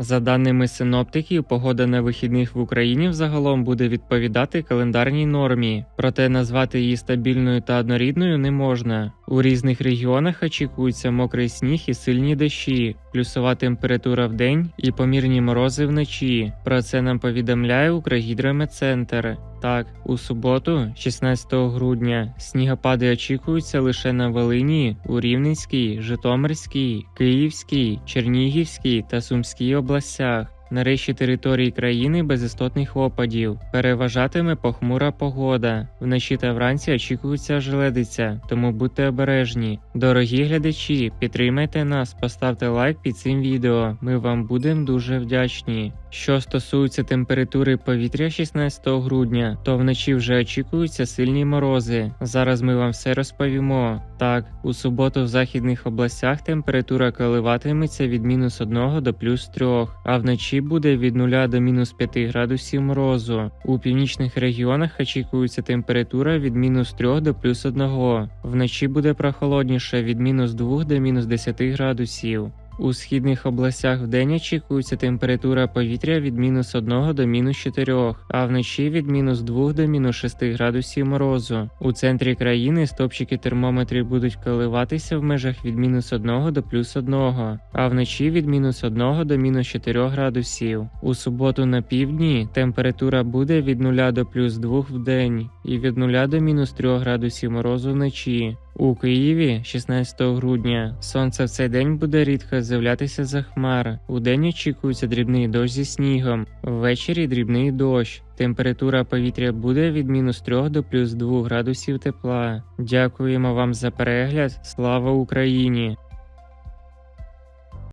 За даними синоптиків, погода на вихідних в Україні взагалом буде відповідати календарній нормі, проте назвати її стабільною та однорідною не можна. У різних регіонах очікується мокрий сніг і сильні дощі, плюсова температура в день і помірні морози вночі. Про це нам повідомляє Укргідрометцентр. Так, у суботу, 16 грудня, снігопади очікуються лише на Волині, у Рівненській, Житомирській, Київській, Чернігівській та Сумській областях. На решті території країни без істотних опадів переважатиме похмура погода. Вночі та вранці очікується ожеледиця, тому будьте обережні. Дорогі глядачі, підтримайте нас, поставте лайк під цим відео. Ми вам будемо дуже вдячні. Що стосується температури повітря 16 грудня, то вночі вже очікуються сильні морози. Зараз ми вам все розповімо. Так, у суботу в західних областях температура коливатиметься від мінус 1 до плюс 3, а вночі буде від 0 до мінус 5 градусів морозу. У північних регіонах очікується температура від мінус 3 до плюс 1. Вночі буде прохолодніше від мінус 2 до мінус 10 градусів. У східних областях вдень очікується температура повітря від мінус 1 до мінус 4, а вночі від мінус 2 до мінус 6 градусів морозу. У центрі країни стопчики термометрів будуть коливатися в межах від мінус 1 до плюс 1, а вночі від мінус 1 до мінус 4 градусів. У суботу на півдні температура буде від 0 до плюс 2 в день і від 0 до мінус 3 градусів морозу вночі. У Києві 16 грудня сонце в цей день буде рідко з'являтися за хмар. У день очікується дрібний дощ зі снігом, ввечері дрібний дощ. Температура повітря буде від мінус 3 до плюс 2 градусів тепла. Дякуємо вам за перегляд. Слава Україні!